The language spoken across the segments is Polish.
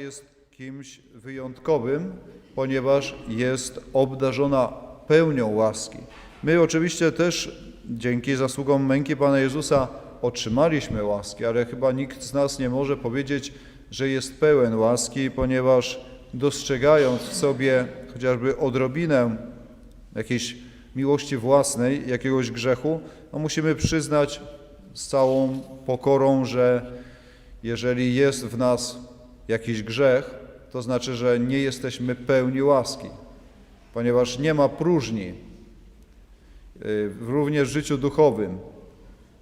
jest kimś wyjątkowym, ponieważ jest obdarzona pełnią łaski. My oczywiście też dzięki zasługom męki Pana Jezusa otrzymaliśmy łaski, ale chyba nikt z nas nie może powiedzieć, że jest pełen łaski, ponieważ dostrzegając w sobie chociażby odrobinę jakiejś miłości własnej, jakiegoś grzechu, no musimy przyznać z całą pokorą, że jeżeli jest w nas jakiś grzech, to znaczy, że nie jesteśmy pełni łaski, ponieważ nie ma próżni, y, również w życiu duchowym.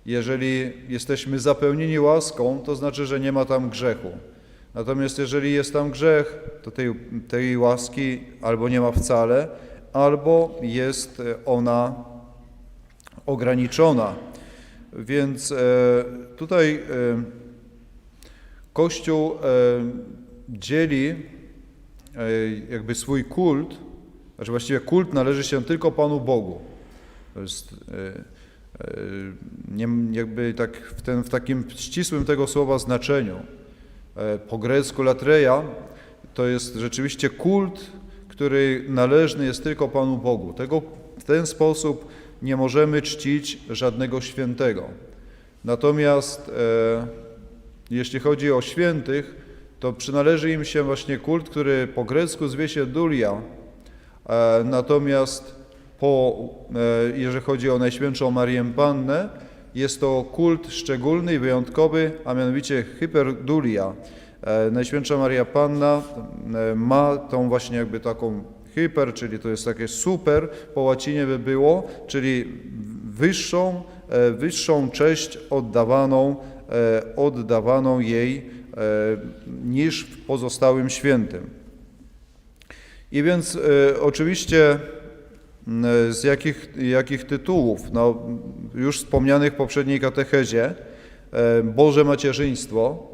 Jeżeli jesteśmy zapełnieni łaską, to znaczy, że nie ma tam grzechu. Natomiast jeżeli jest tam grzech, to tej, tej łaski albo nie ma wcale, albo jest e, ona ograniczona. Więc e, tutaj e, Kościół e, dzieli e, jakby swój kult, znaczy właściwie kult należy się tylko Panu Bogu. To jest e, jakby tak w, ten, w takim ścisłym tego słowa znaczeniu. Po grecku latreja to jest rzeczywiście kult, który należny jest tylko Panu Bogu. Tego w ten sposób nie możemy czcić żadnego świętego. Natomiast e, jeśli chodzi o świętych, to przynależy im się właśnie kult, który po grecku zwie się dulia, e, natomiast po, e, jeżeli chodzi o Najświętszą Marię Pannę, jest to kult szczególny i wyjątkowy, a mianowicie hyperdulia. E, Najświętsza Maria Panna ma tą właśnie jakby taką hyper, czyli to jest takie super po łacinie by było, czyli wyższą, wyższą cześć oddawaną, oddawaną jej e, niż w pozostałym świętym. I więc e, oczywiście z jakich, jakich tytułów? No, już wspomnianych w poprzedniej katechezie, e, Boże Macierzyństwo,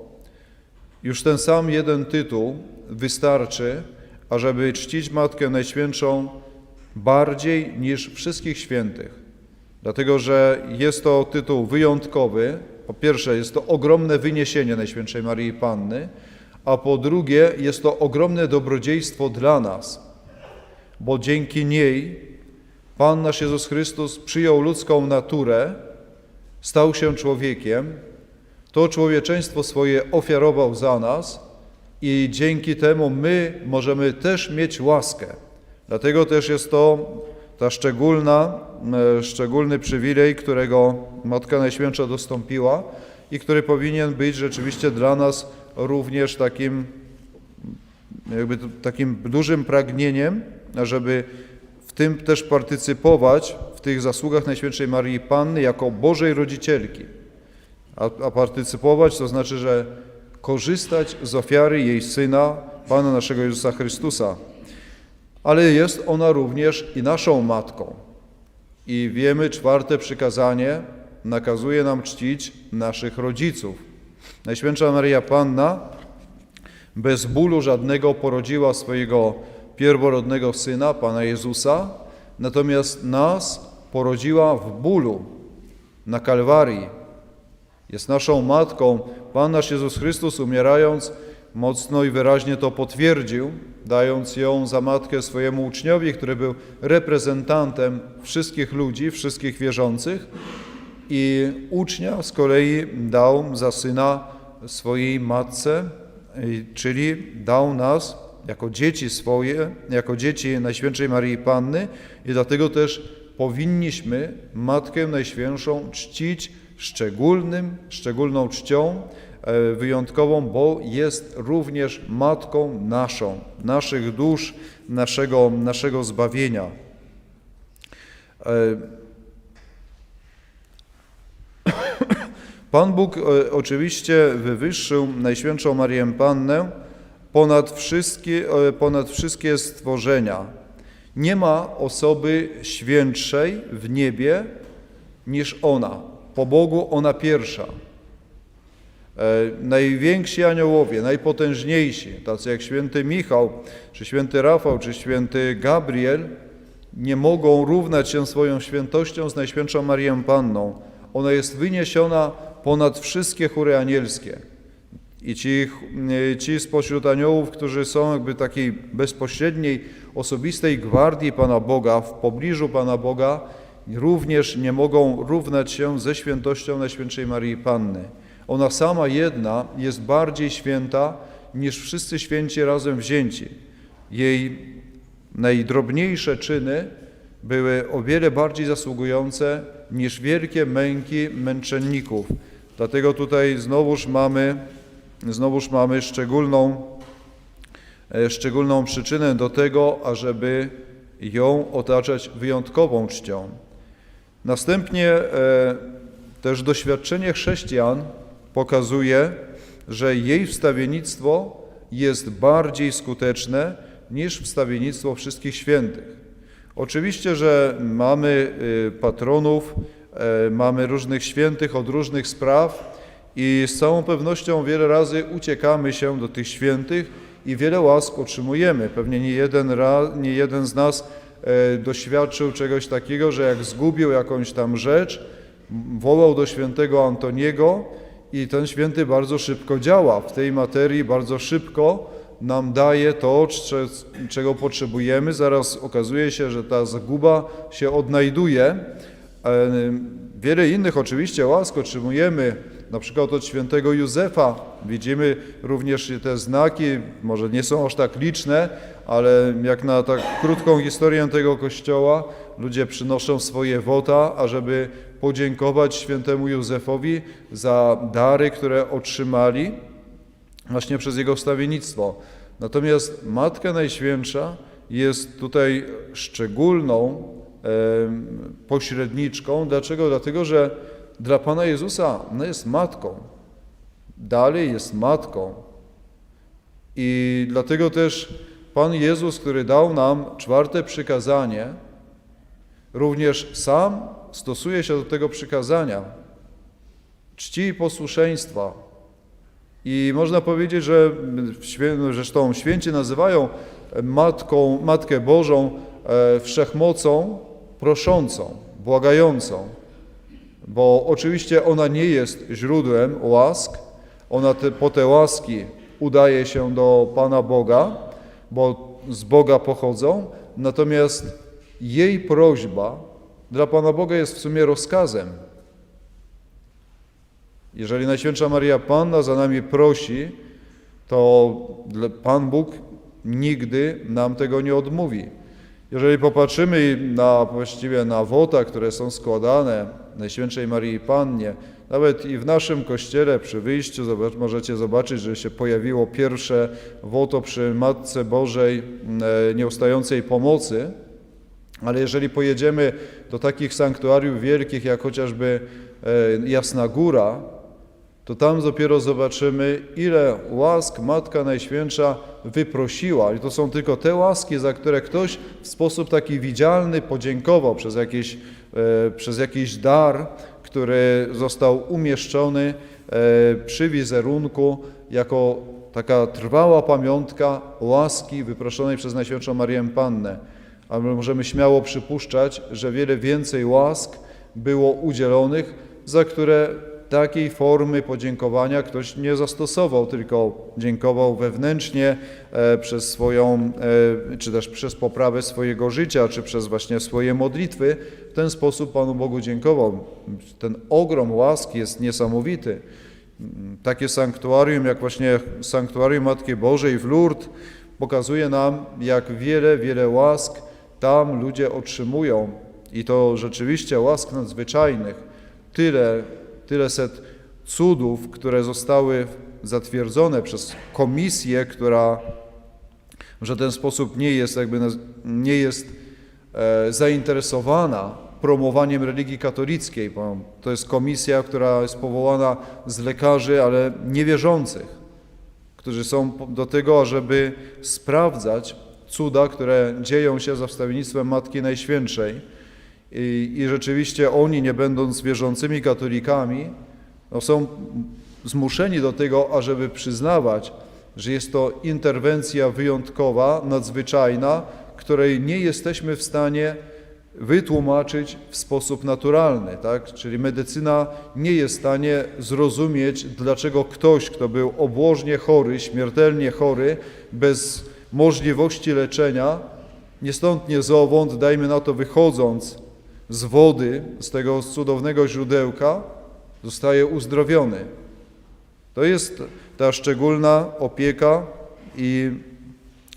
już ten sam jeden tytuł wystarczy, ażeby czcić Matkę Najświętszą bardziej niż wszystkich świętych. Dlatego, że jest to tytuł wyjątkowy. Po pierwsze, jest to ogromne wyniesienie Najświętszej Maryi Panny, a po drugie, jest to ogromne dobrodziejstwo dla nas, bo dzięki niej Pan nasz Jezus Chrystus przyjął ludzką naturę, stał się człowiekiem, to człowieczeństwo swoje ofiarował za nas i dzięki temu my możemy też mieć łaskę. Dlatego też jest to ta szczególna, e, szczególny przywilej, którego Matka Najświętsza dostąpiła i który powinien być rzeczywiście dla nas również takim, jakby takim dużym pragnieniem, żeby w tym też partycypować, w tych zasługach Najświętszej Marii Panny jako Bożej Rodzicielki. A, a partycypować to znaczy, że korzystać z ofiary jej Syna, Pana naszego Jezusa Chrystusa. Ale jest ona również i naszą Matką. I wiemy, czwarte przykazanie nakazuje nam czcić naszych rodziców. Najświętsza Maria Panna bez bólu żadnego porodziła swojego pierworodnego Syna, Pana Jezusa, natomiast nas porodziła w bólu na Kalwarii, jest naszą matką. Pan nasz Jezus Chrystus umierając mocno i wyraźnie to potwierdził, dając ją za matkę swojemu uczniowi, który był reprezentantem wszystkich ludzi, wszystkich wierzących. I ucznia z kolei dał za syna swojej matce, czyli dał nas jako dzieci swoje, jako dzieci Najświętszej Maryi Panny i dlatego też powinniśmy Matkę Najświętszą czcić szczególnym, szczególną czcią wyjątkową, bo jest również Matką naszą, naszych dusz, naszego, naszego zbawienia. E, Pan Bóg e, oczywiście wywyższył Najświętszą Marię Pannę ponad wszystkie, e, ponad wszystkie stworzenia. Nie ma osoby świętszej w niebie niż ona. Po Bogu ona pierwsza. E, najwięksi aniołowie, najpotężniejsi, tacy jak święty Michał, czy święty Rafał, czy święty Gabriel, nie mogą równać się swoją świętością z Najświętszą Marią Panną. Ona jest wyniesiona ponad wszystkie chóry anielskie. I ci, e, ci spośród aniołów, którzy są jakby takiej bezpośredniej, osobistej gwardii Pana Boga, w pobliżu Pana Boga, również nie mogą równać się ze świętością Najświętszej Marii Panny. Ona sama jedna jest bardziej święta niż wszyscy święci razem wzięci. Jej najdrobniejsze czyny były o wiele bardziej zasługujące niż wielkie męki męczenników. Dlatego tutaj znowuż mamy, znowuż mamy szczególną, e, szczególną przyczynę do tego, ażeby ją otaczać wyjątkową czcią. Następnie e, też doświadczenie chrześcijan pokazuje, że jej wstawiennictwo jest bardziej skuteczne niż wstawiennictwo wszystkich świętych. Oczywiście, że mamy y, patronów, e, mamy różnych świętych od różnych spraw i z całą pewnością wiele razy uciekamy się do tych świętych i wiele łask otrzymujemy. Pewnie nie jeden, raz, nie jeden z nas e, doświadczył czegoś takiego, że jak zgubił jakąś tam rzecz, wołał do świętego Antoniego i ten święty bardzo szybko działa w tej materii, bardzo szybko nam daje to, czego potrzebujemy. Zaraz okazuje się, że ta zaguba się odnajduje. E, wiele innych oczywiście łask otrzymujemy, na przykład od świętego Józefa. Widzimy również te znaki, może nie są aż tak liczne, ale jak na tak krótką historię tego kościoła, ludzie przynoszą swoje wota, ażeby podziękować świętemu Józefowi za dary, które otrzymali właśnie przez jego wstawiennictwo. Natomiast Matka Najświętsza jest tutaj szczególną pośredniczką. Dlaczego? Dlatego, że dla Pana Jezusa ona jest matką. Dalej jest matką. I dlatego też Pan Jezus, który dał nam czwarte przykazanie, również sam stosuje się do tego przykazania. Czci i posłuszeństwa. I można powiedzieć, że zresztą święci nazywają Matką, Matkę Bożą e, wszechmocą proszącą, błagającą, bo oczywiście ona nie jest źródłem łask, ona te, po te łaski udaje się do Pana Boga, bo z Boga pochodzą, natomiast jej prośba dla Pana Boga jest w sumie rozkazem. Jeżeli Najświętsza Maria Panna za nami prosi, to Pan Bóg nigdy nam tego nie odmówi. Jeżeli popatrzymy na właściwie na wota, które są składane Najświętszej Marii Pannie, nawet i w naszym kościele przy wyjściu zobacz, możecie zobaczyć, że się pojawiło pierwsze woto przy Matce Bożej e, nieustającej pomocy, ale jeżeli pojedziemy do takich sanktuariów wielkich, jak chociażby e, Jasna Góra, to tam dopiero zobaczymy, ile łask Matka Najświętsza wyprosiła. I to są tylko te łaski, za które ktoś w sposób taki widzialny podziękował przez jakiś, e, przez jakiś dar, który został umieszczony e, przy wizerunku jako taka trwała pamiątka łaski wyproszonej przez Najświętszą Marię Pannę. Ale możemy śmiało przypuszczać, że wiele więcej łask było udzielonych, za które takiej formy podziękowania ktoś nie zastosował, tylko dziękował wewnętrznie e, przez swoją, e, czy też przez poprawę swojego życia, czy przez właśnie swoje modlitwy. W ten sposób Panu Bogu dziękował. Ten ogrom łaski jest niesamowity. Takie sanktuarium, jak właśnie sanktuarium Matki Bożej w Lourdes, pokazuje nam, jak wiele, wiele łask tam ludzie otrzymują. I to rzeczywiście łask nadzwyczajnych. Tyle tyle set cudów, które zostały zatwierdzone przez komisję, która w żaden sposób nie jest, jakby, nie jest e, zainteresowana promowaniem religii katolickiej, bo to jest komisja, która jest powołana z lekarzy, ale niewierzących, którzy są do tego, ażeby sprawdzać cuda, które dzieją się za wstawiennictwem Matki Najświętszej. I, i rzeczywiście oni, nie będąc wierzącymi katolikami, no są zmuszeni do tego, ażeby przyznawać, że jest to interwencja wyjątkowa, nadzwyczajna, której nie jesteśmy w stanie wytłumaczyć w sposób naturalny, tak? Czyli medycyna nie jest w stanie zrozumieć, dlaczego ktoś, kto był obłożnie chory, śmiertelnie chory, bez możliwości leczenia, nie stąd, nie zowąd, dajmy na to wychodząc z wody, z tego cudownego źródełka, zostaje uzdrowiony. To jest ta szczególna opieka i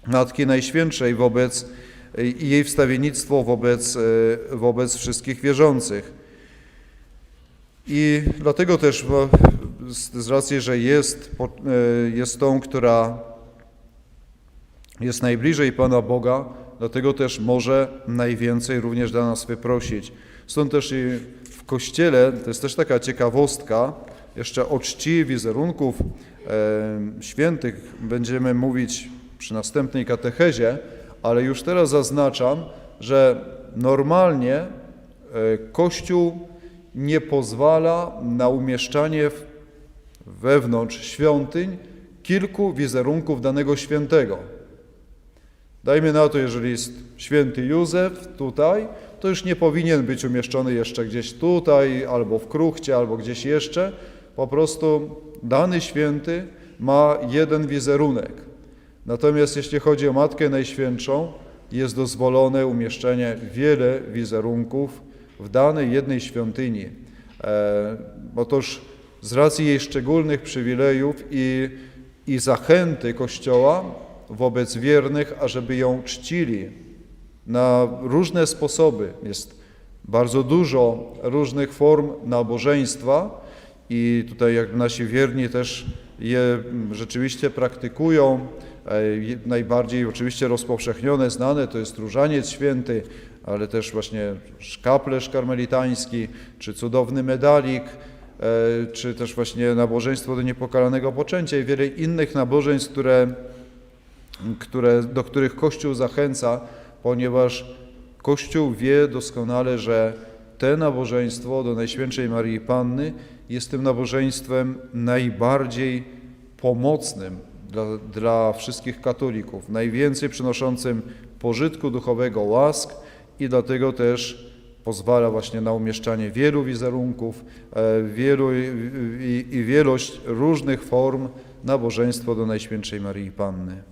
Matki Najświętszej wobec i jej wstawiennictwo wobec, e, wobec wszystkich wierzących. I dlatego też z, z racji, że jest, e, jest tą, która jest najbliżej Pana Boga, dlatego też może najwięcej również dla nas wyprosić. Stąd też i w Kościele, to jest też taka ciekawostka, jeszcze o czci wizerunków e, świętych będziemy mówić przy następnej katechezie, ale już teraz zaznaczam, że normalnie e, Kościół nie pozwala na umieszczanie w, wewnątrz świątyń kilku wizerunków danego świętego. Dajmy na to, jeżeli jest święty Józef tutaj, to już nie powinien być umieszczony jeszcze gdzieś tutaj, albo w kruchcie, albo gdzieś jeszcze. Po prostu dany święty ma jeden wizerunek. Natomiast jeśli chodzi o Matkę Najświętszą, jest dozwolone umieszczenie wiele wizerunków w danej jednej świątyni. E, otóż z racji jej szczególnych przywilejów i, i zachęty Kościoła wobec wiernych, ażeby ją czcili na różne sposoby. Jest bardzo dużo różnych form nabożeństwa i tutaj jak nasi wierni też je rzeczywiście praktykują. E, Najbardziej oczywiście rozpowszechnione, znane to jest Różaniec Święty, ale też właśnie szkaplerz karmelitański, czy cudowny medalik, e, czy też właśnie nabożeństwo do niepokalanego poczęcia i wiele innych nabożeństw, które które, do których Kościół zachęca, ponieważ Kościół wie doskonale, że te nabożeństwo do Najświętszej Marii Panny jest tym nabożeństwem najbardziej pomocnym dla, dla wszystkich katolików, najwięcej przynoszącym pożytku duchowego łask i dlatego też pozwala właśnie na umieszczanie wielu wizerunków, e, wielu i, i, wielość różnych form nabożeństwa do Najświętszej Marii Panny.